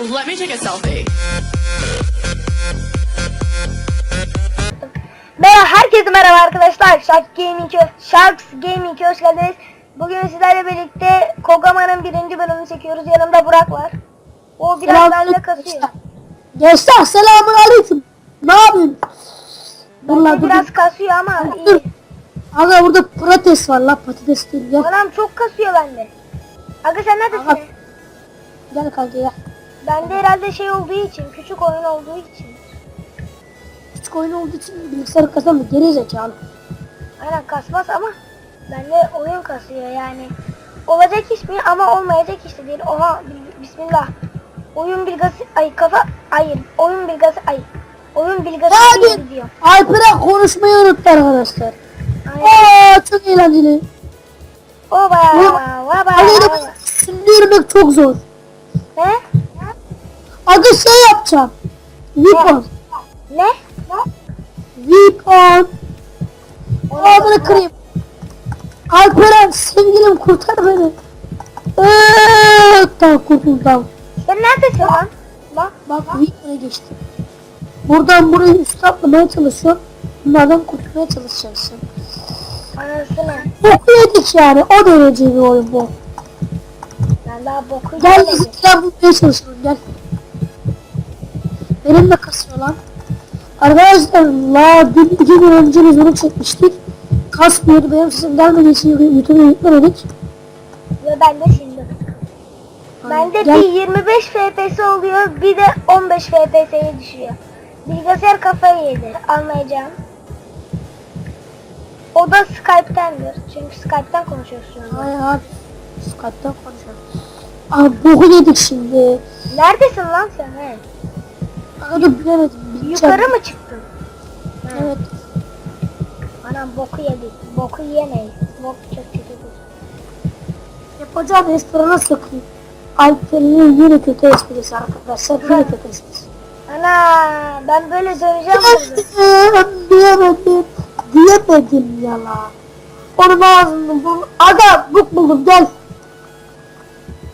Let me take a selfie. Merhaba herkese merhaba arkadaşlar. Shark Gaming Sharks Gaming'e hoş geldiniz. Bugün sizlerle birlikte Kogama'nın birinci bölümünü çekiyoruz. Yanımda Burak var. O biraz bende kasıyor. gençler. Selamun aleyküm. Ne Bende dur. biraz kasıyor ama iyi. Aga burada patates var la patates değil gel. Anam çok kasıyor bende. Aga sen neredesin? Aga. Gel kanka gel. Bende herhalde şey olduğu için, küçük oyun olduğu için. Küçük oyun olduğu için bilgisayar kazanma geri zekalı. Aynen kasmaz ama bende oyun kasıyor yani. Olacak iş mi ama olmayacak iş de değil. Oha bismillah. Oyun bilgası ay kafa hayır. Oyun bilgası ay. Oyun bilgası Hadi. diyor. Alperen konuşmayı unuttu arkadaşlar. Aynen. Aa çok eğlenceli. Oba Oğlum, oba. Aga şimdi yürümek çok zor. Ne? Aga şey yapacağım. Weapon. Ne? Weapon. Onu- Ağzını kırayım. Alperen sevgilim kurtar beni. Eee, tamam kurtuldum. Sen neredesin lan? Bak. Geçtim. Buradan burayı üst atlamaya çalışıyorum. Bunlardan kurtulmaya çalışacaksın. Anasını. Boku yedik yani. O derece bir oyun bu. Ben daha boku Gel bizimkiler bulmaya çalışalım gel. Benim de kasıyor lan. Arkadaşlar la dün iki gün önce biz bunu çekmiştik. Kasmıyordu benim sesim gelmediği için YouTube'a yüklemedik. Ve ben de şimdi. Bende Gel. bir 25 FPS oluyor, bir de 15 FPS'ye düşüyor. Bilgisayar kafayı yedi, anlayacağım. O da Skype'tendir. Çünkü Skype'ten konuşuyoruz şu anda. Hayır abi. Skype'dan konuşalım. Abi boku yedik şimdi. Neredesin lan sen? He? Dur bilemedim. Yukarı mı çıktın? He. Evet. Anam boku yedik. Boku yemeyiz. Bok çok kötüdür. Yapacağım restorana sokayım. Alper'in yine kötü esprisi arkadaşlar. Yine kötü esprisi. Ana ben böyle döneceğim burada. diyemedim. Diyemedim ya la. Onun ağzını bul. Aga buk buldum gel.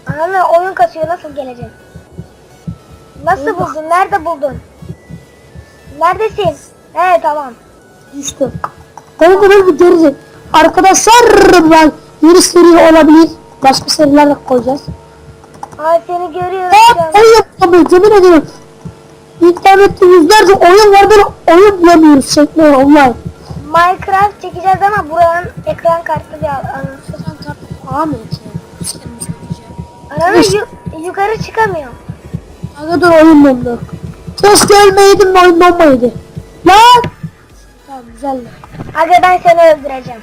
Ana oyun kasıyor nasıl geleceksin? Nasıl buldun? Nerede buldun? Neredesin? He tamam. Düştüm. De böyle bir gerizek. Arkadaşlar ben yeni seri olabilir. Başka seriler de koyacağız. Ay seni görüyorum an. oyun yapamıyorum yemin ediyorum. İnternette yüzlerce oyun var böyle oyun bulamıyoruz şekli online. Minecraft çekeceğiz ama buranın ekran kartı bir al. Anasını. Sen kart Aa mı söyleyeceğim. Ananı yu- yukarı çıkamıyorum. Dur oyun dondu. Keşke ölmeydim oyun donmaydı. Lan! Tamam güzel. Aga ben seni öldüreceğim.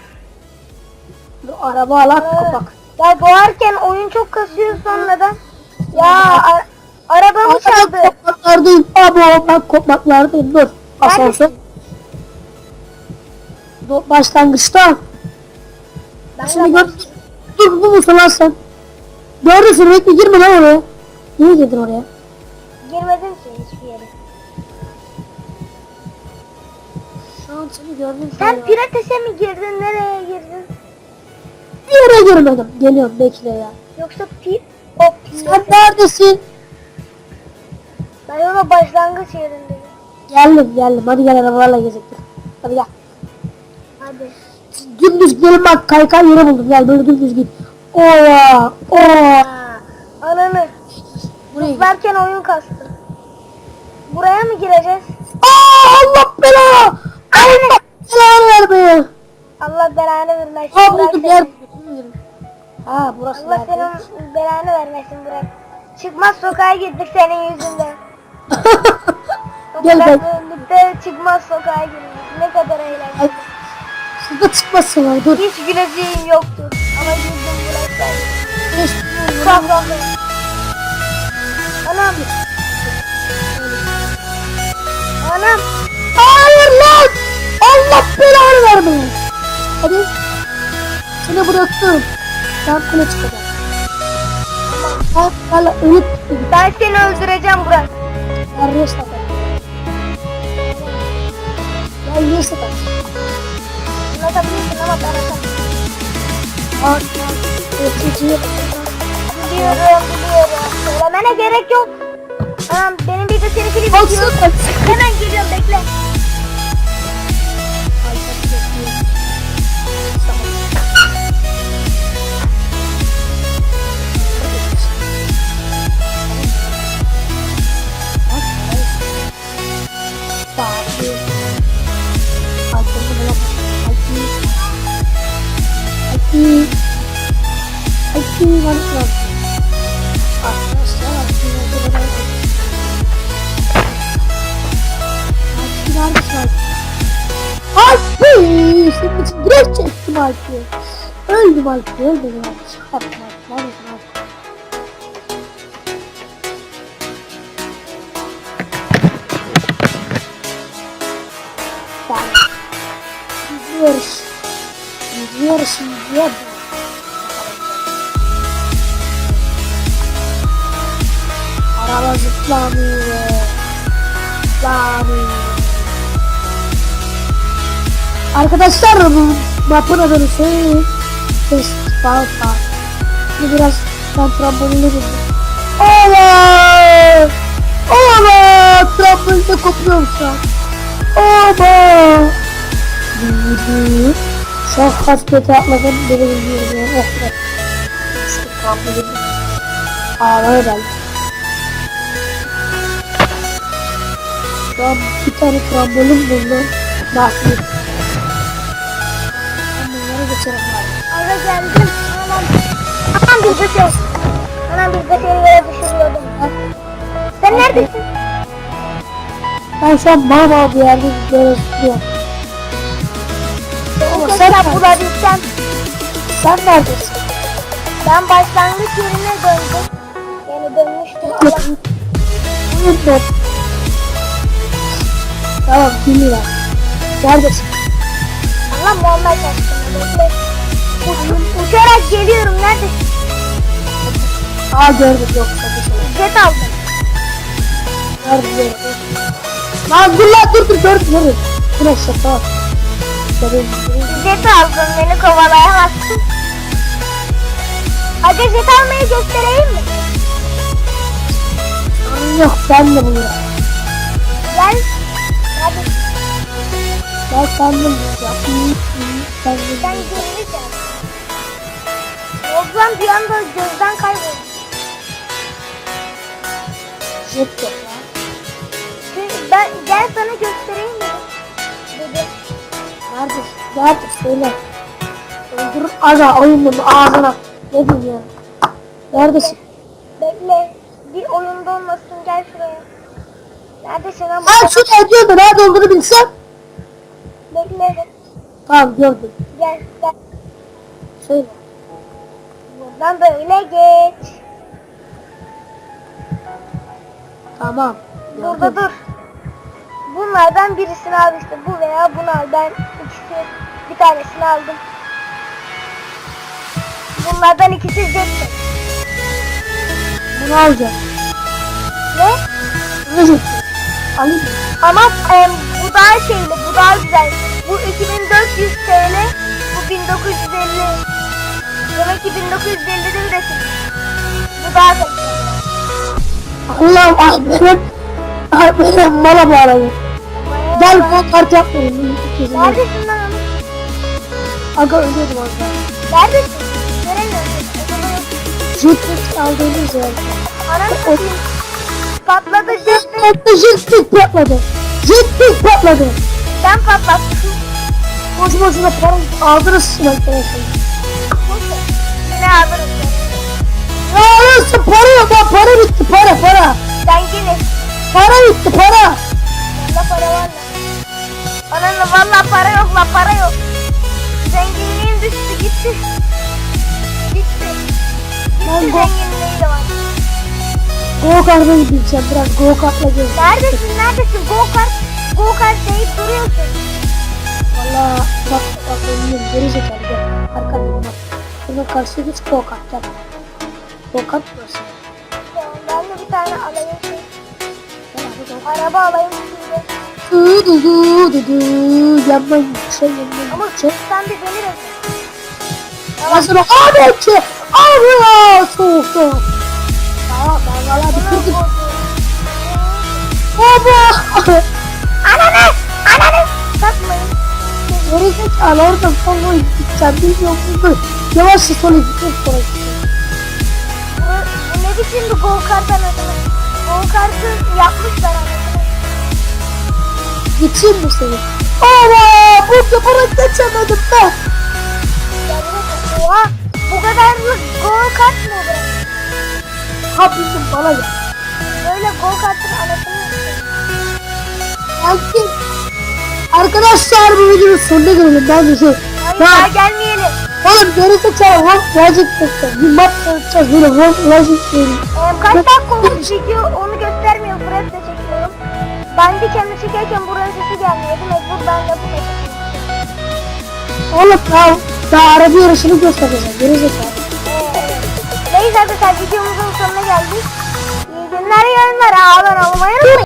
Dur araba alak kapak. Ya doğarken oyun çok kasıyor sonradan. Ya a- arabamı çaldı. Ben kopmaklardayım. Abi ben kopmaklardayım. Dur. Asansör. Başlangıçta. Ben Şimdi gör. Dur bu musun lan sen? Gördün bekle girme lan oraya. Niye girdin oraya? Girmedim ki hiçbir yere. Şu an seni gördüm. Sen piratese mi girdin? Nereye girdin? Bir yere girmedim. Geliyorum bekle ya. Yoksa pi o Sen neredesin? Ben ona başlangıç yerindeyim. Geldim geldim. Hadi gel arabalarla gezelim. Hadi gel. Hadi. Dümdüz gidelim bak kaykay yere buldum. Gel böyle dümdüz git. Oya. Oya. Ha, ananı. Buraya. Zıplarken oyun kastı. Buraya mı gireceğiz? Aa Allah belanı. Allah belanı vermeye. Allah belanı vermesin. Ha buldum yer. Ha burası Allah senin belanı vermesin Burak. Çıkmaz sokağa girdik senin yüzünden. Gel, gel. birlikte çıkmaz sokağa girdik. Ne kadar eğlenceli. Şurada çıkmasın var dur. Hiç güleceğim yoktu. Ama güldüm Burak. Geç. Kahraman. Anam. Anam. Hayır lan. Allah belanı vermeye. Hadi. Seni bıraktım. Sen kule çıkacağım. Bak hala ölüp. Ben seni öldüreceğim Burak. Ben rest atarım. Ben rest atarım. Anlatabilirsin ama ben atamıyorum. Bak. Öteciye Biliyorum biliyorum. Söylemene gerek yok. Anam benim bir de seninkini. Baksana. Hemen geliyorum bekle. Abi! Senin için direkt çektim Alp'i. Öldüm Alp'i, öldüm Alp'i. Şaka yaptım Alp'i, lanet Alp'i. Gidiyoruz. Gidiyoruz, gidiyoruz. Araba zıplamıyor. Zıplamıyor. Arkadaşlar adını söyleyeyim. Festival. Şimdi biraz ben trambolinle girdim. Ola! Ola! Trambolinde kopuyorum şu an. Oba! Büyüdü. Çok hafiflete atladım. Beni bilmiyorum ya. Oh be. İşte trambolin. Ağlaya. Şu an bir tane trambolin buldum. Nasıl? Geldim. Anam. Bir ses. Anam bir seni yere düşürüyordum. Sen neredesin? Ben şu an mama bir yerde tutuyorum. O Ama kadar bulabilsem. Sen neredesin? Ben başlangıç yerine döndüm. Yani dönmüştüm. Unutma. Tamam biliyorum. Neredesin? Aşkına bekle. Uç, uçarak geliyorum. Neredesin? Aa gördüm şey. Jet aldım. Gördüm gördüm. Lan dur lan dur dur gördüm gördüm. Ne şey tamam. Jet aldım. Beni kovalayamazsın. Aga jet almayı göstereyim mi? yok ben de bulurum. Gel. Hadi Ben kendim bulacağım. Ben de sen gelirsen. Olcan bir anda gözden kayboldu. jet ben gel sana göstereyim mi? Dedi. Neredesin? Neredesin? Söyle. Öldürür aga oyunun ağzına. Ne ya? Neredesin? Bekle. Bir oyunda olmasın gel şuraya. Neredesin ama? Ben şuraya diyorum da nerede olduğunu bilsem. Bekle. Tamam gördüm. Gel gel. Söyle. Buradan böyle geç. Tamam. Burada gördüm. dur. Bunlardan birisini al işte. Bu veya bunu al. Ben ikisi bir tanesini aldım. Bunlardan ikisi jet. Bunu alacağım. Ne? Ne jet? Alayım? Ama em, bu daha şeyli, bu daha güzel. Bu 2400 TL, bu 1950. Demek ki 1950'de üretilmiş. Bu daha kaliteli. Allah'ım. Ay benim mala bağlayın. Gel bu kart yapmayın. Neredesin lan? Aga ölüyordum. Neredesin? Yok. Jetpack aldığımız yer. Ananı satayım. Patladı cepte. Patladı jetpack patladı. Jetpack patladı. Ben patlattım. Boş boşuna para aldınız sizin arkadaşlar. Yine alırım. Ya nasıl para yok lan para bitti para para. Zenginiz. Para bitti para. Valla para var lan. Ananı valla para yok la para yok. Zenginliğin düştü gitti. Gitti. Ben Gitti go- zenginliği de var. Go kart'a gideceğim biraz go kartla gezeceğim. Neredesin neredesin go kart go kart deyip duruyorsun. Valla bak bak benim geri zekalı gel. Arkadan bak. Şuna karşı kart gel. Go kart burası. Ya Ben de bir tane alayım. Araba alayım şimdi. Du du du du du. Yandan şey yandan Ama şey. sen bir beni bekle. Tamam. Sonra abi ki abi soğuk soğuk. Tamam ben valla Bunu bitirdim. bozdum. Ananı! Ananı! Satmayın. Geri zekalı orada sonra gideceğim. Bilmiyorum burada. Yavaşça sola gideceğiz sonra gideceğiz. Ne biçim bir go kart anasını? Go kartı yapmışlar anasını. Geçeyim mi seni? Ama bu yaparak geçemedim ben. Ya bu- Oha! Bu kadarlık go kart mı olur? Ha bildim bana gel. Böyle go kartın anasını Geldim. Arkadaşlar bu videonun sonuna gelelim bence şey. Hayır daha gelmeyelim. Oğlum gerizekalı lan logic tutacağız. Bir maç çalışacağız böyle lan logic diyelim. Ee, kaç dakika olmuş video onu göstermiyor. Burası da çekiyorum. Ben de kendi çekerken buranın sesi gelmiyordu. Mecbur ben de bu çekiyorum. Oğlum ya daha araba yarışını göstereceğim. Gerizekalı. Ee, neyse arkadaşlar videomuzun sonuna geldik. İyi günler yarınlar. Ağlan olmayı unutmayın.